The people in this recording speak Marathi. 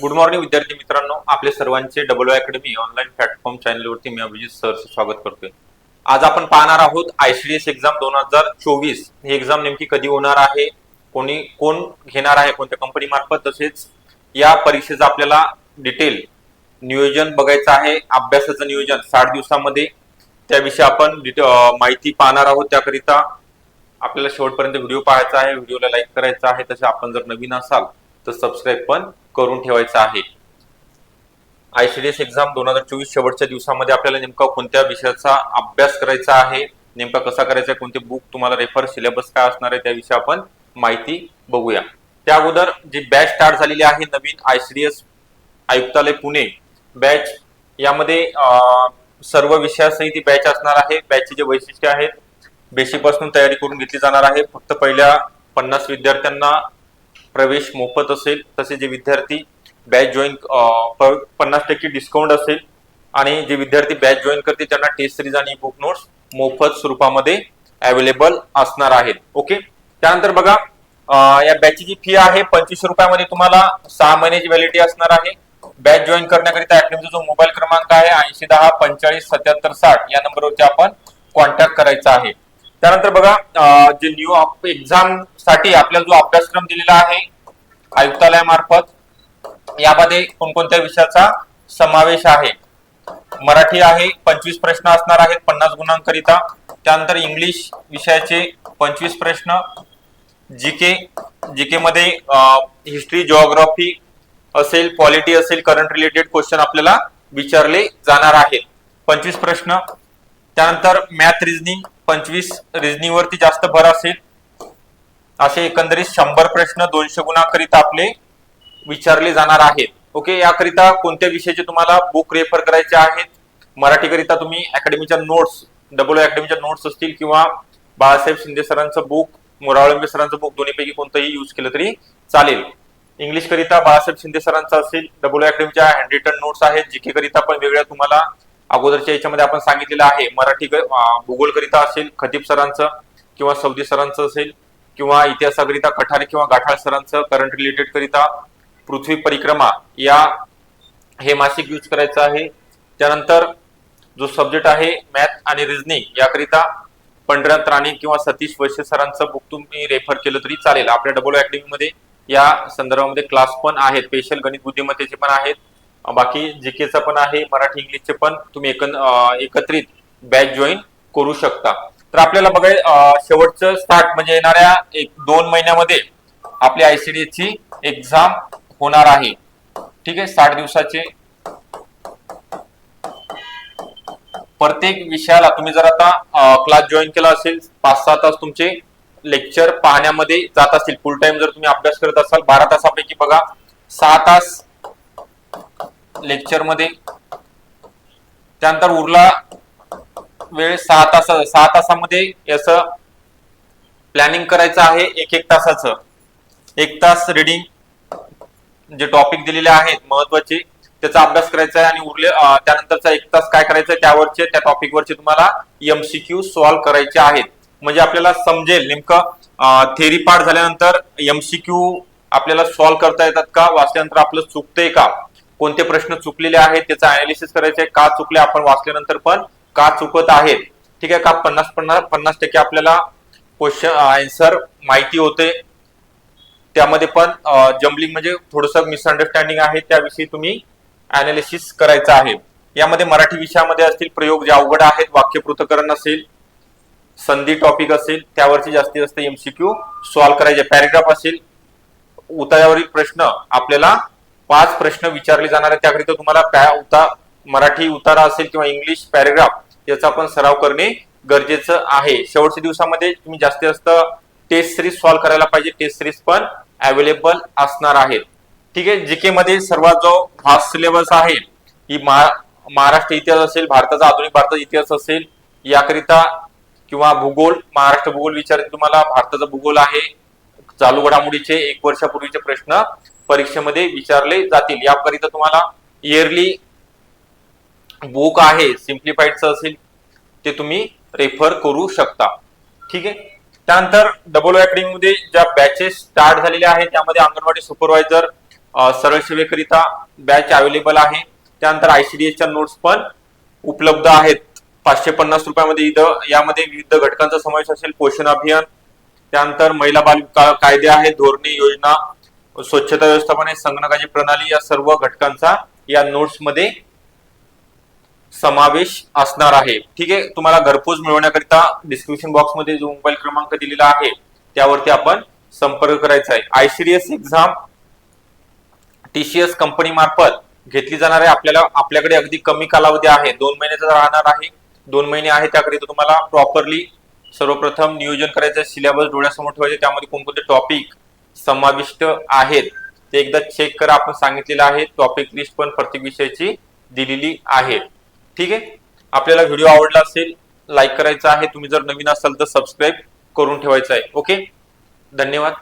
गुड मॉर्निंग विद्यार्थी मित्रांनो. आपले सर्वांचे डबल अकॅडमी ऑनलाईन प्लॅटफॉर्म चॅनलवरती मी अभिजित सर स्वागत करतोय. आज आपण पाहणार आहोत आयसीडीएस एक्झाम दोन हजार चोवीस. ही एक्झाम नेमकी कधी होणार आहे? कोणी कोण घेणार आहे? कोणत्या कंपनी मार्फत? तसेच या परीक्षेचं आपल्याला डिटेल नियोजन बघायचं आहे. अभ्यासाचं नियोजन साठ दिवसामध्ये. त्याविषयी आपण माहिती पाहणार आहोत. त्याकरिता आपल्याला शेवटपर्यंत व्हिडिओ पाहायचा आहे. व्हिडिओला लाईक करायचा आहे. तसे आपण जर नवीन असाल तर सबस्क्राईब पण करून ठेवायचा आहे. आयसीडीएस एक्झाम दोन हजार चोवीस शेवटच्या दिवसामध्ये आपल्याला नेमका कोणत्या विषयाचा अभ्यास करायचा आहे नेमका कसा करायचा आहे कोणते बुक तुम्हाला रेफर सिलेबस काय असणार आहे त्याविषयी आपण माहिती बघूया. त्या अगोदर जी बॅच स्टार्ट झालेली आहे नवीन आयसीडीएस आयुक्तालय पुणे बॅच यामध्ये सर्व विषयासही ती बॅच असणार आहे. बॅचची जे वैशिष्ट्य आहेत बेसिकपासून तयारी करून घेतली जाणार आहे. फक्त पहिल्या पन्नास विद्यार्थ्यांना प्रवेश मोफत असेल तसे जे विद्यार्थी बॅच जॉईन पन्नास टक्के डिस्काउंट असेल आणि जे विद्यार्थी बॅच जॉईन करतील त्यांना टेस्ट सिरीज आणि बुक नोट्स मोफत स्वरूपामध्ये अवेलेबल असणार आहेत. ओके त्यानंतर बघा या बॅचची जी फी आहे पंचवीसशे रुपयामध्ये तुम्हाला सहा महिन्याची व्हॅलिडिटी असणार आहे. बॅच जॉईन करण्याकरिता अकॅडमीचा जो मोबाईल क्रमांक आहे ऐंशी दहा पंचेचाळीस सत्याहत्तर साठ या नंबरवरती आपण कॉन्टॅक्ट करायचा आहे. त्यानंतर बघा जे न्यू एक्झाम साठी आपल्याला जो अभ्यासक्रम दिलेला आहे आयुक्तालयामार्फत यामध्ये कोणकोणत्या विषयाचा समावेश आहे? मराठी आहे पंचवीस प्रश्न असणार आहेत पन्नास गुणांकरिता. त्यानंतर इंग्लिश विषयाचे पंचवीस प्रश्न जीके जीके मध्ये हिस्ट्री जॉग्राफी असेल पॉलिटी असेल करंट रिलेटेड क्वेश्चन आपल्याला विचारले जाणार आहेत. पंचवीस प्रश्न. त्यानंतर मॅथ रिझनिंग पंचवीस रिझनिंग वरती जास्त भर असेल असे एकंदरीत शंभर प्रश्न दोनशे गुणाकरिता आपले विचारले जाणार आहेत. ओके याकरिता कोणत्या विषयाचे तुम्हाला बुक रेफर करायचे आहेत? मराठीकरिता तुम्ही अकॅडमीच्या नोट्स डबल अकॅडमीच्या नोट्स असतील किंवा बाळासाहेब शिंदे सरांचं बुक मोराळंबे सरांचं बुक दोन्हीपैकी कोणतंही युज केलं तरी चालेल. इंग्लिश करिता बाळासाहेब शिंदे सरांचं असेल डबल अकॅडमीच्या हँड रिटन नोट्स आहेत जीके करिता पण वेगळ्या तुम्हाला अगोदरच्या याच्यामध्ये आपण सांगितलेलं आहे. मराठी भूगोल करिता असेल खतीब सरांचं किंवा सौदी सरांचं असेल किंवा इतिहासाकरिता कठारे किंवा गाठाळ सरांचं करंट रिलेटेड करिता पृथ्वी परिक्रमा या हे मासिक यूज करायचं आहे. त्यानंतर जो सब्जेक्ट आहे मॅथ आणि रिझनिंग याकरिता पंढरनाथ राणे किंवा सतीश वैश्य सरांचं बुक तुम्ही रेफर केलं तरी चालेल. आपल्या डबल अकॅडमी मध्ये या संदर्भामध्ये क्लास पण आहेत. स्पेशल गणित बुद्धिमत्तेचे पण आहेत. बाकी जीकेचा पण आहे. मराठी इंग्लिशचे पण तुम्ही एकत्रित बॅच जॉईन करू शकता. तर आपल्याला बघाय शेवटचं स्टार्ट म्हणजे येणाऱ्या एक दोन महिन्यामध्ये आपली आयसीडीएस ची एक्झाम होणार आहे. ठीक आहे? साठ दिवसाचे. प्रत्येक विषयाला तुम्ही जर आता क्लास जॉईन केला असेल पाच सहा तास तुमचे लेक्चर पाहण्यामध्ये जात असतील. फुल टाइम जर तुम्ही अभ्यास करत असाल बारा तासापैकी बघा सहा तास लेक्चरमध्ये. त्यानंतर उरला वेळ सहा तास सहा तासामध्ये याच प्लॅनिंग करायचं आहे एक एक तासाचं. एक तास रिडिंग जे टॉपिक दिलेले आहेत महत्त्वाचे त्याचा अभ्यास करायचा आहे आणि उरले त्यानंतरचा एक तास काय करायचं आहे त्यावरचे त्या टॉपिक वरचे तुम्हाला एमसीक्यू सॉल्व्ह करायचे आहेत. म्हणजे आपल्याला समजेल नेमकं थेरी पार्ट झाल्यानंतर एमसीक्यू आपल्याला सॉल्व्ह करता येतात का? वाचल्यानंतर आपलं चुकतंय का? कोणते प्रश्न चुकलेले आहेत? त्याचं अनालिसिस करायचं आहे का चुकले? आपण वाचल्यानंतर पण का चुकत आहेत? ठीक आहे का? पन्नास पन्नास पन्नास टक्के आपल्याला क्वेश्चन आन्सर माहिती होते. त्यामध्ये पण जम्बलिंग म्हणजे थोडस मिसअंडरस्टँडिंग आहे. त्याविषयी तुम्ही अनालिसिस करायचं आहे. यामध्ये मराठी विषयामध्ये असतील प्रयोग जे अवघड आहेत वाक्य पृथकरण असेल संधी टॉपिक असेल त्यावरची जास्तीत जास्त एमसीक्यू सॉल्व्ह करायचे. पॅरेग्राफ असेल उतारावरील प्रश्न आपल्याला पाच प्रश्न विचारले जाणार आहेत. त्याकरिता तुम्हाला पॅ- उता मराठी उतारा असेल किंवा इंग्लिश पॅरेग्राफ याचा पण सराव करणे गरजेचं आहे. शेवटच्या दिवसामध्ये तुम्ही जास्तीत जास्त टेस्ट सिरीज सॉल्व्ह करायला पाहिजे. टेस्ट सिरीज पण अवेलेबल असणार आहेत. ठीक आहे? जीके मध्ये सर्वात जो फास्ट सिलेबस आहे ही महा- महाराष्ट्र इतिहास असेल भारताचा आधुनिक भारताचा इतिहास असेल याकरिता किंवा भूगोल महाराष्ट्र भूगोल विचारते तुम्हाला भारताचा भूगोल आहे. चालू घडामोडीचे एक वर्षापूर्वीचे प्रश्न परीक्षेमध्ये विचारले जातील. याकरिता तुम्हाला इयरली बुक आहे सिम्प्लिफाईडचं असेल ते तुम्ही रेफर करू शकता. ठीक आहे? त्यानंतर डबल अकॅडमी मध्ये ज्या बॅचेस स्टार्ट झालेल्या आहेत त्यामध्ये अंगणवाडी सुपरवायझर सरळ सेवेकरिता बॅच अवेलेबल आहे. त्यानंतर आयसीडीएसच्या नोट्स पण उपलब्ध आहेत. पाचशे पन्नास रुपयामध्ये इथं यामध्ये विविध घटकांचा समावेश असेल पोषण अभियान त्यानंतर महिला बाल कायदे आहेत धोरणे योजना स्वच्छता व्यवस्थापन आहे, संगणकाची प्रणाली या सर्व घटकांचा या नोट्समध्ये समावेश असणार आहे. ठीक आहे? तुम्हाला घरपोच मिळवण्याकरिता डिस्क्रिप्शन बॉक्समध्ये जो मोबाईल क्रमांक दिलेला आहे त्यावरती आपण संपर्क करायचा आहे. आयसीडीएस एक्झाम टीसीएस कंपनी मार्फत घेतली जाणार आहे. आपल्याला आपल्याकडे अगदी कमी कालावधी आहे. दोन महिन्याचा राहणार आहे. दोन महिने आहे त्याकरिता तुम्हाला प्रॉपरली सर्वप्रथम नियोजन करायचं सिलेबस डोळ्यासमोर ठेवायचे त्यामध्ये कोणकोणते टॉपिक समाविष्ट आहेत ते एकदा चेक करा. आपण सांगितलेलं आहे. टॉपिक लिस्ट पण प्रत्येक विषयाची दिलेली आहे. ठीक आहे? आपल्याला व्हिडिओ आवडला असेल लाईक करायचा आहे तुम्ही जर नवीन असाल तर सबस्क्राईब करून ठेवायचं आहे. ओके धन्यवाद.